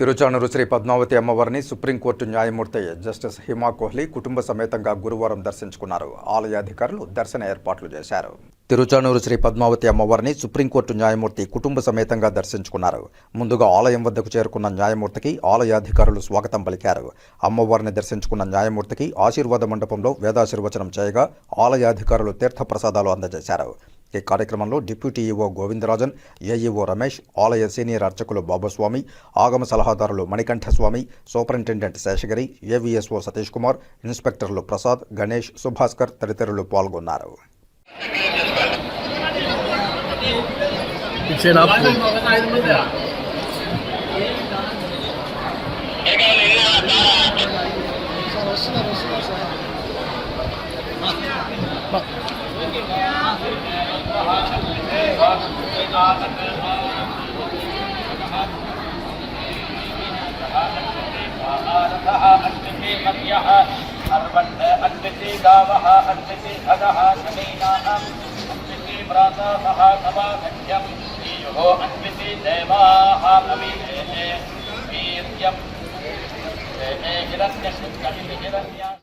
తిరుచానూరు శ్రీ పద్మావతి అమ్మవారిని సుప్రీంకోర్టు న్యాయమూర్తి జస్టిస్ హిమా కోహ్లీ కుటుంబ సమేతంగా గురువారం దర్శించుకున్నారు. ఆలయ అధికారులు దర్శన ఏర్పాట్లు చేశారు. తిరుచానూరు శ్రీ పద్మావతి అమ్మవారిని సుప్రీంకోర్టు న్యాయమూర్తి కుటుంబ సమేతంగా దర్శించుకున్నారు. ముందుగా ఆలయం వద్దకు చేరుకున్న న్యాయమూర్తికి ఆలయ అధికారులు స్వాగతం పలికారు. అమ్మవారిని దర్శించుకున్న న్యాయమూర్తికి ఆశీర్వాద మండపంలో వేదాశీర్వచనం చేయగా ఆలయ అధికారులు తీర్థప్రసాదాలు అందజేశారు. ఈ కార్యక్రమంలో deputy EO Govindarajan AEO Ramesh ఆలయ సీనియర్ అర్చకులు బాబుస్వామి ఆగమ సలహాదారులు మణికంఠస్వామి సూపరింటెండెంట్ శేషగిరి ఏవీఎస్ఓ సతీష్ కుమార్ ఇన్స్పెక్టర్లు ప్రసాద్ గణేష్ సుభాస్కర్ తదితరులు పాల్గొన్నారు. अन्ते गावः अन्ते खगः शमीनाः अन्ते प्रातापः सभागत्यम् श्रीयुः अन्ते देवाः कविदेः वीर्यम् हिरण्यशुद्धमिति हिरण्या